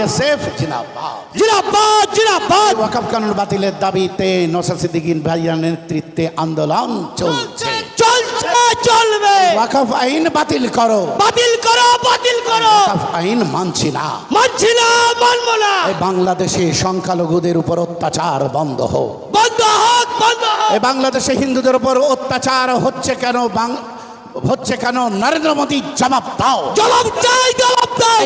BSF জিন্দাবাদ জিরাবাদ জিরাবাদ ওয়াকফ কানুন বাতিলের দাবিতে সিদ্দিকীন ভাইয়ার নেতৃত্বে আন্দোলন চলছে। চলছে চলবে। ওয়াকফ আইন বাতিল করো। বাতিল করো বাতিল করো। ওয়াকফ আইন মানছি না। মানছি না মানবো না। এই বাংলাদেশে সংখ্যালঘুদের উপর অত্যাচার বন্ধ হোক। বন্ধ হোক বন্ধ হোক। এই বাংলাদেশে হিন্দুদের উপর অত্যাচার হচ্ছে কেন? বাং হচ্ছে কেন? নরেন্দ্র মোদী জবাব দাও। জবাব চাই জবাব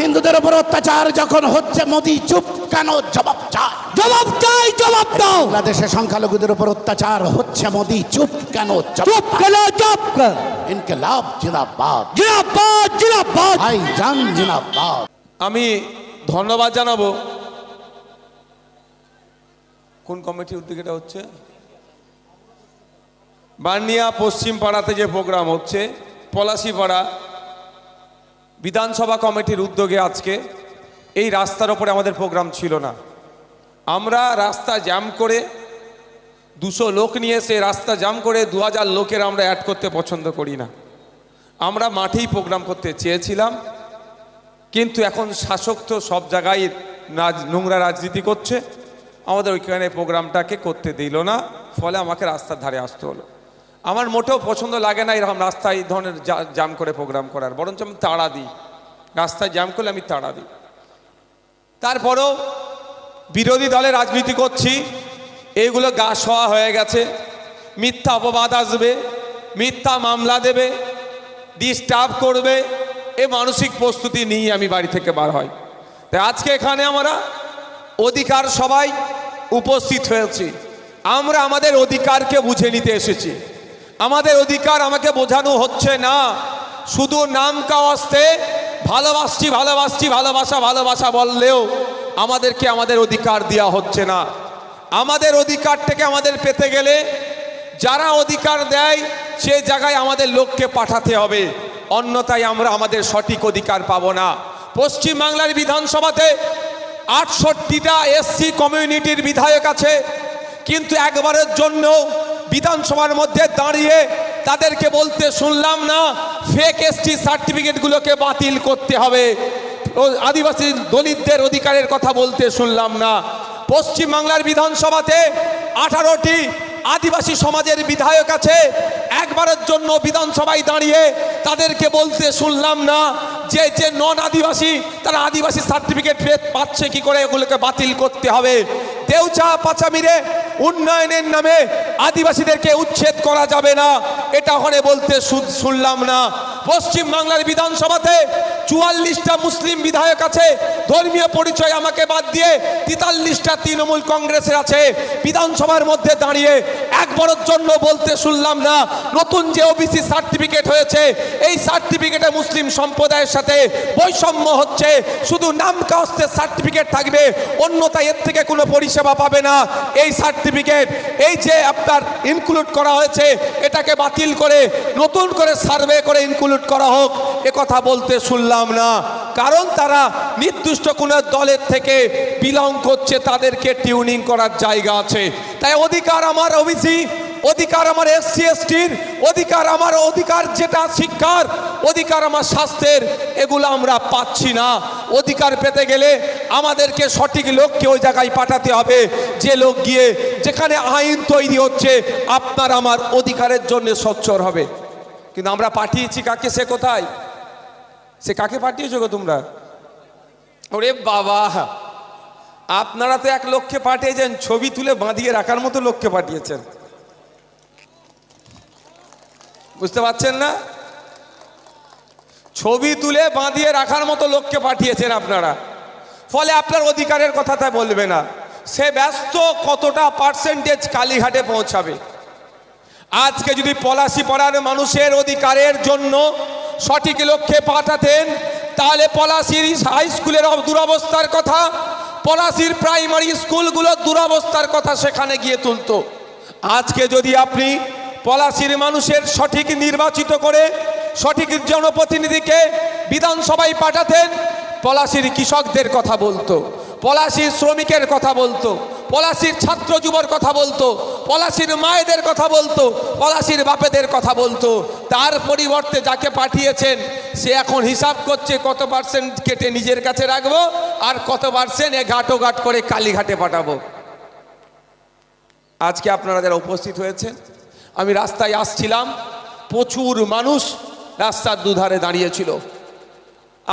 হিন্দুদের উপর অত্যাচার যখন হচ্ছে মোদী চুপ কেন জবাব চায়? জবাব চাই জবাব দাও। বাংলাদেশে সংখ্যালঘুদের উপর অত্যাচার হচ্ছে মোদী চুপ কেন চুপ কেন চুপ ইনকলাব জিন্দাবাদ। জিরাবাদ জিরাবাদ ভাই জান জিন্দাবাদ। আমি ধন্যবাদ জানাব। কোন কমিটির উদ্যোগে এটা হচ্ছে? বার্নিয়া পশ্চিম পাড়াতে যে প্রোগ্রাম হচ্ছে পলাশিপাড়া বিধানসভা কমিটির উদ্যোগে আজকে এই রাস্তার ওপরে আমাদের প্রোগ্রাম ছিল না। আমরা রাস্তা জ্যাম করে দুশো লোক নিয়ে সে রাস্তা জ্যাম করে দু হাজার লোকের আমরা অ্যাড করতে পছন্দ করি না। আমরা মাঠেই প্রোগ্রাম করতে চেয়েছিলাম, কিন্তু এখন শাসক তো সব জায়গায় নোংরা রাজনীতি করছে। আমাদের ওইখানে প্রোগ্রামটাকে করতে দিল না, ফলে আমাকে রাস্তার ধারে আসতে হলো। আমার মোটেও পছন্দ লাগে না এরকম রাস্তায় এই ধরনের জাম করে প্রোগ্রাম করার। বরঞ্চ আমি তাড়া দিই। রাস্তায় জ্যাম করলে আমি তাড়া দিই। তারপরেও বিরোধী দলে রাজনীতি করছি। এইগুলো গা শোয়া হয়ে গেছে। মিথ্যা অপবাদ আসবে, মিথ্যা মামলা দেবে ডিস্টার্ব করবে। এ মানসিক প্রস্তুতি নিয়ে আমি বাড়ি থেকে বার হই। তাই আজকে এখানে আমরা অধিকার সবাই উপস্থিত হয়েছি। আমরা আমাদের অধিকারকে বুঝে নিতে এসেছি। আমাদের অধিকার আমাকে বোঝানো হচ্ছে না। শুধু নাম কাওয়াস্তে ভালোবাসছি ভালোবাসছি, ভালোবাসা ভালোবাসা বললেও আমাদেরকে আমাদের অধিকার দেওয়া হচ্ছে না। আমাদের অধিকারটাকে আমাদের পেতে গেলে যারা অধিকার দেয়, সে জায়গায় আমাদের লোককে পাঠাতে হবে। অন্যথায় আমরা আমাদের সঠিক অধিকার পাবো না। পশ্চিমবাংলার বিধানসভাতে আটষট্টিটা এসসি কমিউনিটির বিধায়ক আছে, কিন্তু একবারের জন্য বিধানসভার মধ্যে দাঁড়িয়ে তাদেরকে বলতে শুনলাম না ফেক এসটি সার্টিফিকেটগুলোকে বাতিল করতে হবে। আদিবাসী দলিতদের অধিকারের কথা বলতে শুনলাম না। পশ্চিমবাংলার বিধানসভাতে আঠারোটি আদিবাসী সমাজের বিধায়ক আছে, একবারের জন্য বিধানসভায় দাঁড়িয়ে তাদেরকে বলতে শুনলাম না যে যে নন আদিবাসী তারা আদিবাসী সার্টিফিকেট পাচ্ছে কি করে, এগুলোকে বাতিল করতে হবে। দেউচা পাচামিরে উন্নয়নের নামে আদিবাসীদেরকে উচ্ছেদ করা যাবে না। এটা হলে বলতে শুনলাম না। পশ্চিম বাংলার বিধানসভাতে চুয়াল্লিশটা মুসলিম বিধায়ক আছে, ধর্মীয় পরিচয় আমাকে বাদ দিয়ে তেতাল্লিশটা তৃণমূল কংগ্রেসের আছে। বিধানসভার মধ্যে দাঁড়িয়ে একবারের জন্য বলতে শুনলাম না, নতুন যে ওবিসি সার্টিফিকেট হয়েছে, এই সার্টিফিকেটে মুসলিম সম্প্রদায়ের সাথে বৈষম্য হচ্ছে। শুধু নাম কাস্তের সার্টিফিকেট থাকবে, অন্যতা এর থেকে কোনো পরিষেবা পাবে না। এই সার্টিফিকেট এই যে আপনার ইনক্লুড করা হয়েছে, এটাকে বাতিল করে নতুন করে সার্ভে করে ইনক্লুড করা হোক কথা বলতে শুনলাম না। কারণ তারা নির্দিষ্ট কোনো দলের থেকে বিলং করছে, তাদেরকে টিউনিং করার জায়গা আছে। তাই অধিকার আমার ওবিসি অধিকার আমার এসসি এসটির অধিকার আমার অধিকার যেটা শিক্ষার, অধিকার আমার স্বাস্থ্যের, এগুলো আমরা পাচ্ছি না। অধিকার পেতে গেলে আমাদেরকে সঠিক লোককে ওই জায়গায় পাঠাতে হবে। যে লোক গিয়ে যেখানে আইন তৈরি হচ্ছে, আপনার আমার অধিকারের জন্য সচ্ছর হবে। কিন্তু আমরা পাঠিয়েছি কাকে, সে কোথায়? সে কাকে পাঠিয়েছো গো তোমরা? ওরে বাবা, আপনারা তো এক লক্ষ্যে পাঠিয়েছেন, ছবি তুলে বাঁধিয়ে রাখার মতো লক্ষ্যে পাঠিয়েছেন। বুঝতে পারছেন না? ছবি তুলে বাঁধিয়ে রাখার মতো লোককে পাঠিয়েছেন আপনারা। ফলে আপনার অধিকারের কথা তা বলবে না। সে ব্যস্ত কতটা পার্সেন্টেজ কালীঘাটে পৌঁছাবে। আজকে যদি পলাশি পাড়ার মানুষের অধিকারের জন্য সঠিক লক্ষ্যে পাঠাতেন, তাহলে পলাশির হাই স্কুলের দুরবস্থার কথা, পলাশির প্রাইমারি স্কুলগুলোর দুরবস্থার কথা সেখানে গিয়ে তুলতো। আজকে যদি আপনি পলাশির মানুষের সঠিক নির্বাচিত করে, সঠিক জনপ্রতিনিধিকে বিধানসভায় পাঠাতেন, পলাশির কৃষকদের কথা বলতো, পলাশির শ্রমিকের কথা বলতো, পলাশির ছাত্র যুবর কথা বলতো, পলাশির মায়েদের কথা বলতো, পলাশির বাপেদের কথা বলতো তার পরিবর্তে যাকে পাঠিয়েছেন, সে এখন হিসাব করছে কত পার্সেন্ট কেটে নিজের কাছে রাখব আর কত পার্সেন্ট এ ঘাটো ঘাট করে কালীঘাটে পাঠাবো। আজকে আপনারা যারা উপস্থিত হয়েছেন, আমি রাস্তায় আসছিলাম, প্রচুর মানুষ রাস্তার দুধারে দাঁড়িয়েছিল।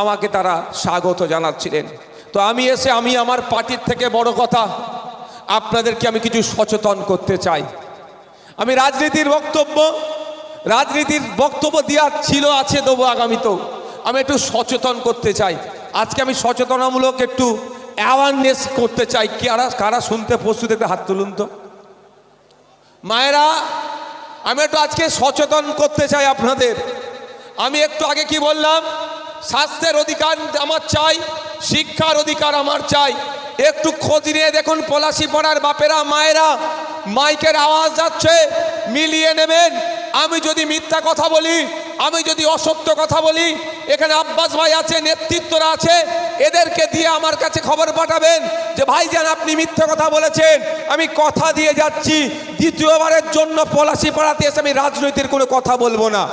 আমাকে তারা স্বাগত জানাচ্ছিলেন। তো আমি এসে, আমি আমার পার্টির থেকে বড় কথা, আপনাদেরকে আমি কিছু সচেতন করতে চাই। আমি রাজনীতির বক্তব্য রাজনীতির বক্তব্য দেওয়া ছিল, আছে দেবো আগামীতেও আমি একটু সচেতন করতে চাই। আজকে আমি সচেতনামূলক একটু অ্যাওয়ারনেস করতে চাই। কারা কারা শুনতে প্রস্তুত, একটু হাত তুলুন তো। মায়েরা, আমি একটু আজকে সচেতন করতে চাই আপনাদের। আমি একটু আগে কি বললাম? স্বাস্থ্যের অধিকার আমার চাই, শিক্ষার অধিকার আমার চাই। একটু খোঁজ নিয়ে দেখুন পলাশি পড়ার বাপেরা, মায়েরা, মাইকের আওয়াজ যাচ্ছে, মিলিয়ে নেবেন। আমি যদি মিথ্যা কথা বলি, আমি যদি অসত্য কথা বলি, এখানে আব্বাস ভাই আছে, নেতৃত্বরা আছে, এদেরকে দিয়ে আমার কাছে খবর পাঠাবেন যে ভাই ভাইজান, আপনি মিথ্যা কথা বলেছেন। আমি কথা দিয়ে যাচ্ছি। দ্বিতীয়বারের জন্য পলাশি পাড়াতে এসে আমি রাজনৈতিক কোনো কথা বলব না।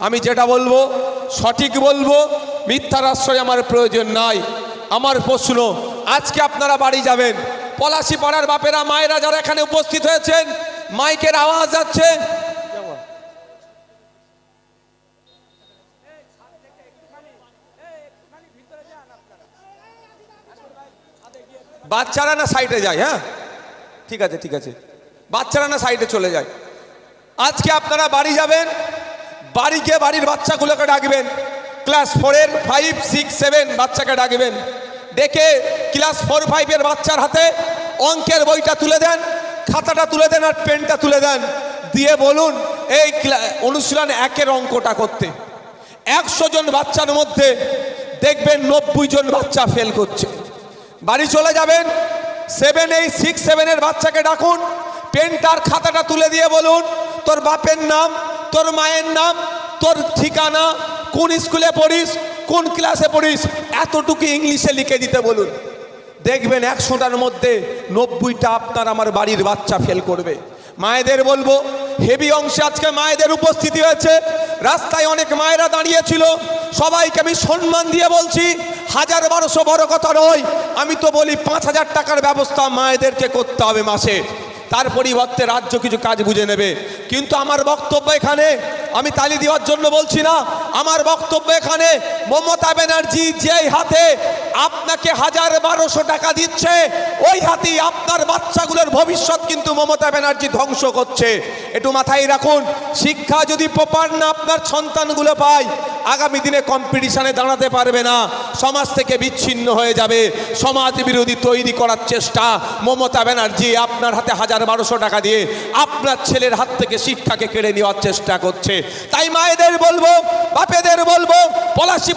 আমি যেটা বলব, সঠিক বলব, মিথ্যার আশ্রয় আমার প্রয়োজন নাই। আমার প্রশ্ন, আজকে আপনারা বাড়ি যাবেন? পলাশি পাড়ার বাপেরা, মায়েরা যারা এখানে উপস্থিত হয়েছেন, মাইকের আওয়াজ যাচ্ছে বাচ্চারা না সাইডে যায় হ্যাঁ? ঠিক আছে ঠিক আছে। বাচ্চারা না সাইডে চলে যায়। আজকে আপনারা বাড়ি যাবেন, বাড়ি গিয়ে বাড়ির বাচ্চাগুলোকে ডাকবেন। ক্লাস ফোরের ফাইভ সিক্স সেভেন বাচ্চাকে ডাকবেন। ডেকে ক্লাস ফোর ফাইভের বাচ্চার হাতে অঙ্কের বইটা তুলে দেন, খাতাটা তুলে দেন আর পেনটা তুলে দেন। দিয়ে বলুন, এই অনুশীলন একের অঙ্কটা করতে। একশো জন বাচ্চার মধ্যে দেখবেন নব্বই জন বাচ্চা ফেল করছে। বাড়ি চলে যাবেন। সেভেন এইট সিক্স সেভেনের বাচ্চাকে ডাকুন। পেনটার খাতাটা তুলে দিয়ে বলুন, তোর বাপের নাম, তোর মায়ের নাম, তোর ঠিকানা, কোন স্কুলে পড়িস, কোন ক্লাসে পড়িস, এতটুকু ইংলিশে লিখে দিতে বলুন। দেখবেন একশোটার মধ্যে নব্বইটা আপনার আমার বাড়ির বাচ্চা ফেল করবে। মায়েদের বলব হেভি অংশে আজকে মায়েদের উপস্থিতি হয়েছে। রাস্তায় অনেক মায়েরা দাঁড়িয়েছিল। সবাইকে আমি সম্মান দিয়ে বলছি হাজার বারোশো বড় কথা নয়। আমি তো বলি পাঁচ হাজার টাকার ব্যবস্থা মায়েদেরকে করতে হবে মাসে। তার পরিবর্তে রাজ্য কিছু কাজ বুঝে নেবে। কিন্তু আমার বক্তব্য এখানে, আমি তালি দেওয়ার জন্য বলছি না, আমার বক্তব্য এখানে মমতা ব্যানার্জি যেই হাতে আপনাকে হাজার বারোশো টাকা দিচ্ছে, ওই হাতেই আপনার বাচ্চাগুলোর ভবিষ্যৎ কিন্তু মমতা ব্যানার্জি ধ্বংস করছে। একটু মাথায় রাখুন, শিক্ষা যদি প্রপার না আপনার সন্তানগুলো পায় আগামী দিনে কম্পিটিশানে দাঁড়াতে পারবে না। সমাজ থেকে বিচ্ছিন্ন হয়ে যাবে। সমাজ বিরোধী তৈরি করার চেষ্টা। মমতা ব্যানার্জি আপনার হাতে হাজার বারোশো টাকা দিয়ে আপনার ছেলের হাত থেকে শিক্ষাকে কেড়ে নেওয়ার চেষ্টা করছে। তাই মায়েদের বলব, বাপেদের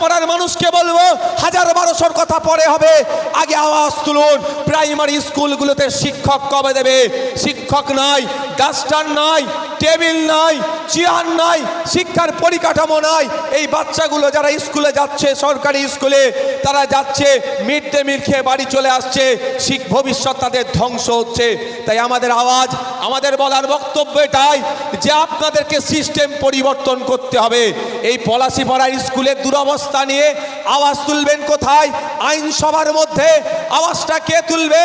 পড়ার মানুষকে বলব, হাজার বারোশোর কথা পরে হবে। আগে আওয়াজ তুলুন প্রাইমারি স্কুলগুলোতে শিক্ষক কবে দেবে? শিক্ষক নাই, ডাস্টার নাই, টেবিল নাই, চেয়ার নাই, শিক্ষার পরিকাঠামো নাই। এই বাচ্চাগুলো যারা স্কুলে যাচ্ছে, সরকারি স্কুলে, তারা যাচ্ছে, মিড ডে মিল খেয়ে বাড়ি চলে আসছে, শিখ ভবিষ্যৎ তাদের ধ্বংস হচ্ছে। তাই আমাদের আওয়াজ, আমাদের বলার বক্তব্য এটাই যে আপনাদেরকে সিস্টেম পরিবর্তন করতে হবে। এই পলাশি পড়ার স্কুলের দুরবস্থা নিয়ে আওয়াজ তুলবেন কোথায়? আইনসভার মধ্যে আওয়াজটা কে তুলবে?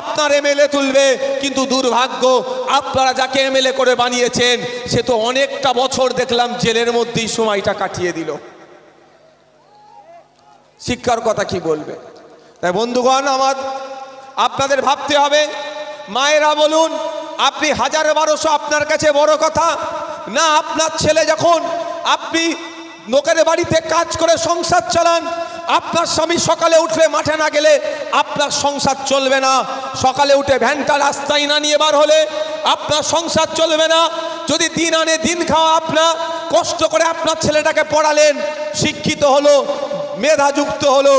আপনার এমএলএ তুলবে। কিন্তু দুর্ভাগ্য, আপনারা যাকে এমএলএ করে বানিয়েছেন, সে তো অনেকটা বছর দেখলাম জেলের মধ্যেই সময়টা কাটিয়ে দিল। শিক্ষার কথা কি বলবে? তাই বন্ধুগণ, আমার আপনাদের ভাবতে হবে, মায়েরা বলুন, আপনি হাজার বারোশো আপনার কাছে বড় কথা, না আপনার ছেলে যখন আপনি লোকের বাড়িতে কাজ করে সংসার চালান। আপনার স্বামী সকালে উঠলে মাঠে না গেলে আপনার সংসার চলবে না। সকালে উঠে ভ্যানটা রাস্তায় না নিয়ে বার হলে আপনার সংসার চলবে না। যদি দিন আনে দিন খাওয়া আপনার কষ্ট করে আপনার ছেলেটাকে পড়ালেন, শিক্ষিত হলো, মেধাযুক্ত হলো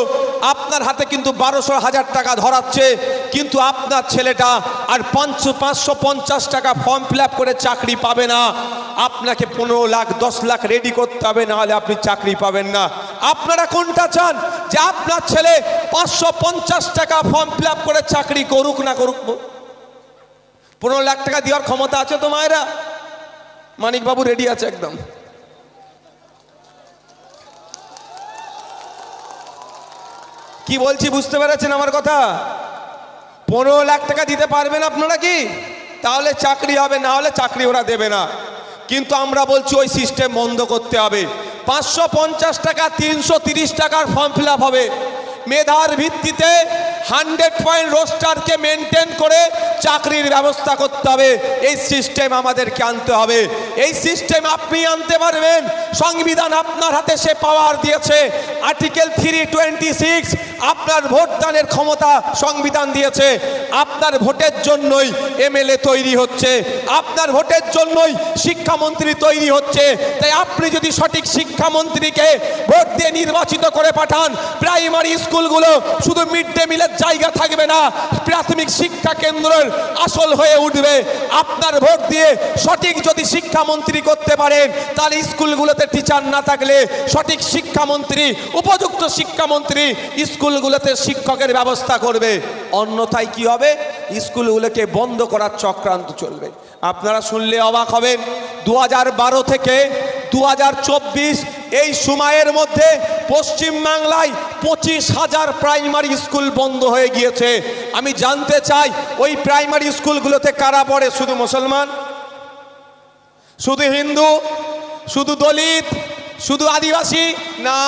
আপনার হাতে কিন্তু বারোশো হাজার টাকা ধরাচ্ছে, কিন্তু আপনার ছেলেটা আর পাঁচশো পাঁচশো পঞ্চাশ টাকা ফর্ম ফিল করে চাকরি পাবে না। আপনাকে পনেরো লাখ, দশ লাখ রেডি করতে হবে, নাহলে আপনি চাকরি পাবেন না। আপনারা কোনটা চান? যে আপনার ছেলে পাঁচশো পঞ্চাশ টাকা ফর্ম ফিল করে চাকরি করুক না করুক পনেরো লাখ টাকা দেওয়ার ক্ষমতা আছে তো মায়েরা? মানিকবাবু রেডি আছে একদম। কি বলছি, বুঝতে পেরেছেন আমার কথা? পনেরো লাখ টাকা দিতে পারবেন আপনারা কি? তাহলে চাকরি হবে, না হলে চাকরি ওরা দেবে না। কিন্তু আমরা বলছি ওই সিস্টেম বন্ধ করতে হবে। পাঁচশো পঞ্চাশ টাকা, তিনশো তিরিশ টাকার ফর্ম ফিল হবে। মেধার ভিত্তিতে হান্ড্রেড পয়েন্ট রোস্টারকে মেনটেন করে চাকরির ব্যবস্থা করতে হবে। এই সিস্টেম আমাদেরকে আনতে হবে। এই সিস্টেম আপনি আনতে পারবেন। সংবিধান আপনার হাতে, সে পাওয়ার দিয়েছে। আর্টিকেল থ্রি টোয়েন্টি সিক্স, আপনার ভোটদানের ক্ষমতা সংবিধান দিয়েছে। আপনার ভোটের জন্যই এমএলএ তৈরি হচ্ছে। আপনার ভোটের জন্যই শিক্ষামন্ত্রী তৈরি হচ্ছে। তাই আপনি যদি সঠিক শিক্ষামন্ত্রীকে ভোট দিয়ে নির্বাচিত করে পাঠান, প্রাইমারি স্কুলগুলো শুধু মিড ডে মিলের জায়গা থাকবে না। প্রাথমিক শিক্ষা কেন্দ্রের আসল হয়ে উঠবে। আপনার ভোট দিয়ে সঠিক যদি শিক্ষামন্ত্রী করতে পারেন তাহলে স্কুলগুলোতে টিচার না থাকলে সঠিক শিক্ষামন্ত্রী, উপযুক্ত শিক্ষামন্ত্রী স্কুলগুলোতে শিক্ষকের ব্যবস্থা করবে। অন্যথায় কি হবে? স্কুলগুলোকে বন্ধ করার চক্রান্ত চলবে। আপনারা শুনলে অবাক হবেন। দু হাজার বারো থেকে দু হাজার চব্বিশ এই সময়ের মধ্যে পশ্চিমবাংলায় পঁচিশ হাজার প্রাইমারি স্কুল বন্ধ হয়ে গিয়েছে। আমি জানতে চাই, ওই প্রাইমারি স্কুলগুলোতে কারা পড়ে? শুধু মুসলমান? শুধু হিন্দু? শুধু দলিত? শুধু আদিবাসী? না,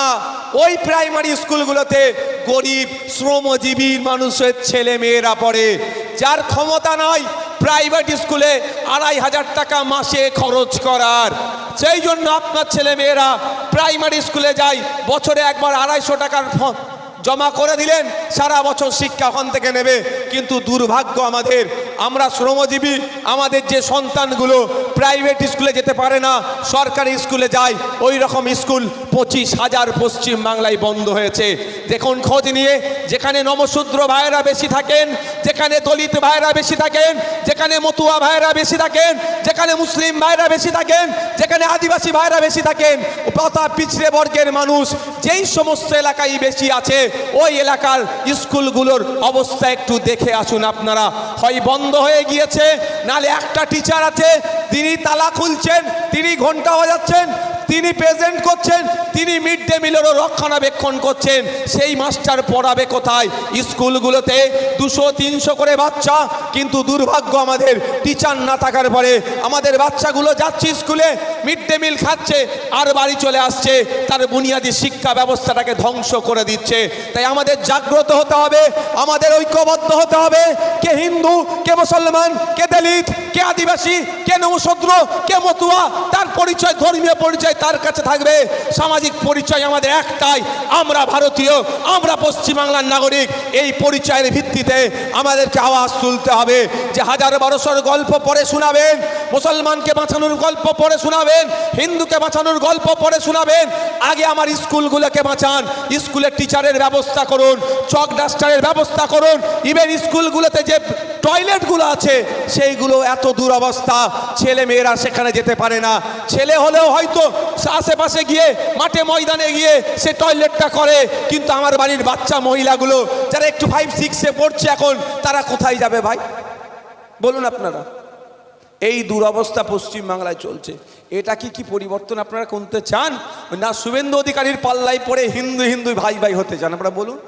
ওই প্রাইমারি স্কুলগুলোতে গরিব, শ্রমজীবী মানুষের ছেলে মেয়েরা পড়ে। যার ক্ষমতা নয় প্রাইভেট স্কুলে আড়াই হাজার টাকা মাসে খরচ করার। সেই জন্য আপনার ছেলে মেয়েরা প্রাইমারি স্কুলে যায়, বছরে একবার আড়াইশো টাকার জমা করে দিলেন, সারা বছর শিক্ষা ওখান থেকে নেবে। কিন্তু দুর্ভাগ্য আমাদের, আমরা শ্রমজীবী, আমাদের যে সন্তানগুলো প্রাইভেট স্কুলে যেতে পারে না, সরকারি স্কুলে যায় ওই রকম স্কুল পঁচিশ হাজার পশ্চিম বাংলায় বন্ধ হয়েছে। দেখুন খোঁজ নিয়ে, যেখানে নমশূদ্র ভাইয়েরা বেশি থাকেন, যেখানে দলিত ভাইয়েরা বেশি থাকেন, যেখানে মতুয়া ভাইয়েরা বেশি থাকেন, যেখানে মুসলিম ভাইয়েরা বেশি থাকেন, যেখানে আদিবাসী ভাইয়েরা বেশি থাকেন তথা পিছড়ে বর্গের মানুষ, যেই সমস্ত এলাকায় বেশি আছে, ওই এলাকার স্কুলগুলোর অবস্থা একটু দেখে আসুন আপনারা। হয় বন্ধ হয়ে গিয়েছে, নালে একটা টিচার আছে, তিনি তালা খুলছেন তিনি ঘণ্টা বাজাচ্ছেন তিনি প্রেজেন্ট করছেন, তিনি মিড ডে মিলেরও রক্ষণাবেক্ষণ করছেন। সেই মাস্টার পড়াবে কোথায়? স্কুলগুলোতে দুশো, তিনশো করে বাচ্চা, কিন্তু দুর্ভাগ্য আমাদের টিচার না থাকার পরে আমাদের বাচ্চাগুলো যাচ্ছে স্কুলে মিড ডে মিল খাচ্ছে, আর বাড়ি চলে আসছে, তার বুনিয়াদী শিক্ষা ব্যবস্থাটাকে ধ্বংস করে দিচ্ছে। তাই আমাদের জাগ্রত হতে হবে, আমাদের ঐক্যবদ্ধ হতে হবে, কে হিন্দু, কে মুসলমান, কে দলিত, কে আদিবাসী, কে নমশূদ্র কে মতুয়া, তার পরিচয়, ধর্মীয় পরিচয় তার কাছে থাকবে। সামাজিক পরিচয় আমাদের একটাই। আমরা ভারতীয়, আমরা পশ্চিমবাংলার নাগরিক। এই পরিচয়ের ভিত্তিতে আমাদেরকে আওয়াজ তুলতে হবে যে হাজার বারোশোর গল্প পরে শোনাবেন, মুসলমানকে বাঁচানোর গল্প পড়ে শোনাবেন, হিন্দুকে বাঁচানোর গল্প পড়ে শোনাবেন। আগে আমার স্কুলগুলোকে বাঁচান, স্কুলের টিচারের ব্যবস্থা করুন, চক ডাস্টারের ব্যবস্থা করুন। ইভেন স্কুলগুলোতে যে টয়লেটগুলো আছে, সেইগুলো এত দুরবস্থা ছেলে মেয়েরা সেখানে যেতে পারে না। ছেলে হলেও হয়তো আশেপাশে গিয়ে, মাঠে ময়দানে গিয়ে সে টয়লেটটা করে। কিন্তু আমার বাড়ির বাচ্চা মহিলাগুলো, যারা একটু ফাইভ সিক্সে পড়ছে এখন, তারা কোথায় যাবে ভাই? বলুন আপনারা। এই দুরবস্থা পশ্চিমবাংলায় চলছে। এটা কি কি পরিবর্তন আপনারা করতে চান? না শুভেন্দু অধিকারীর পাল্লায় পড়ে হিন্দু হিন্দু ভাই ভাই হতে চান? আপনারা বলুন।